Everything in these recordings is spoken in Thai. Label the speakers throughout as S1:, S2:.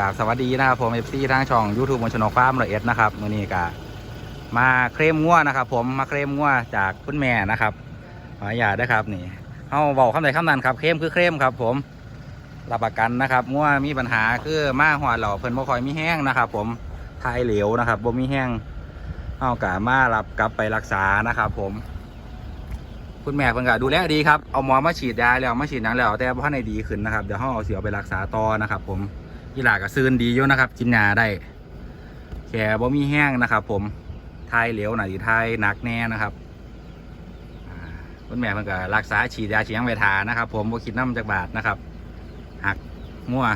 S1: กราบสวัสดีนะครับผมเอฟซีทางช่อง YouTube มนชนกฟาร์มละเอ็ดนะครับมือนี้กมาเคลมงัวนะครับ ผมมาเคลมงัวจากคุณแม่นะครับขออนุญาตนะครับนี่เฮาเว้าคำใดคำนั้นครับเคลมคือเคลมครับ ผมรับประกันนะครับงัวมีปัญหาคือมาหัวเราเพิ่นบ่ค่อยมีแห้งนะครับ ผมทายเหลวนะครับบ่มีแห้งเฮากะมารับกลับไปรักษานะครับ ผมคุณแม่เพิ่นก็ดูแลดีครับ เอาหมอมาฉีดยาแล้วมาฉีดนังแล้ว แต่บ่ทันด้ดีขึ้นนะครับ เดี๋ยวเฮาเอาเสียไปรักษาต่อนะครับ ผม อีหลาก็ซื่นดีอยู่นะครับ กินยาได้แค่บ่มีแห้งนะครับ ผมทายเหลวหน่อยทายหนักแน่นะครับคุณแม่เพิ่นก็รักษาฉีดยาฉีดยังไว้ทานะครับ ผมบ่คิดน้ำจากบาทนะครับหักมั่ว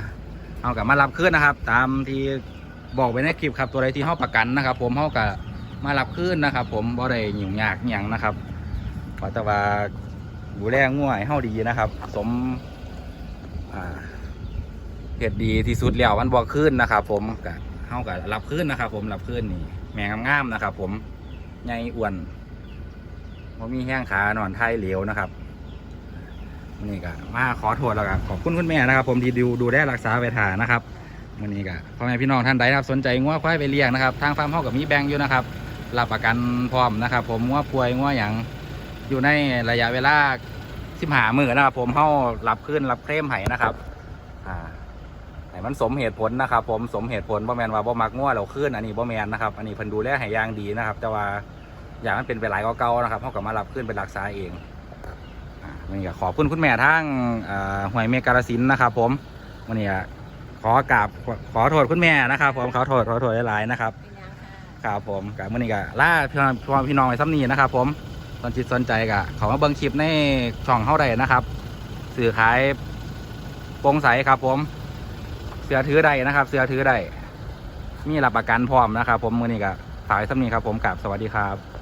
S1: เฮาก็มารับคืนนะครับ ตามที่บอกไว้ในคลิปครับตัวใดที่เฮาประกันนะครับ ผมเฮาก็มารับคืนนะครับ ผมบ่ได้ยุ่งยากหยังนะครับขอแต่ว่าดูแลง่วยเฮาดีนะครับ สมอ่า เฮ็ดดีที่สุดแล้วมันบ่ขึ้นนะครับผมก็เฮาก็รับขึ้นนะครับ ผมรับขึ้นนี่ แม่งามๆนะครับ ผมใหญ่อ้วนบ่มีแห้งขานอนไทยเหลวนะครับนี่ก็มาขอโทษแล้วก็ขอบคุณคุณแม่นะครับ ผมที่ดูดูแลรักษาไว้ทานะครับวันนี้ก็พ่อแม่พี่น้องท่านใดนะครับ สนใจงัวควายไปเลี้ยงนะครับ ทางฟาร์มเฮากับมีแบงค์อยู่นะครับรับประกันพร้อมนะครับ ผมงัวป่วยงัวหยังอยู่ในระยะเวลาสิบหามือนะครับ ผมเข้ารับขึ้นรับเคลมไห้นะครับ อ่า ให้มันสมเหตุผลนะครับ ผมสมเหตุผลบ่แมนว่าบ่มักง่วเราขึ้นอันนี้บ่แมนนะครับ อันนี้เพิ่นดูแลให้อย่างดีนะครับ แต่ว่าอย่างมันเป็นไปหลายก็เก่านะครับเขาก็มารับขึ้นไปรักษาเองอันนี้ก็ขอบคุณคุณแม่ทั้งอ่าหวยเมกาลสินนะครับ ผมวันนี้ขอกราบขอโทษคุณแม่นะครับ ผมขอโทษขอโทษหลายๆนะครับ
S2: ค
S1: รับผมกับมื่อนี้ก็ล่าพี่น้องพี่น้องพี่น้องไว้ซ้ำนี้นะครับ ผมสนจิตสนใจก็เขามาเบิ่งคลิปในช่องเข้าได้นะครับ สื่อขายโปร่งใสครับผม เสือถือได้นะครับ เสือถือได้มีรับประกันพร้อมนะครับ ผมมือนี้ก็สากไว้ซ้ำนี้ครับ ผมกับสวัสดีครับ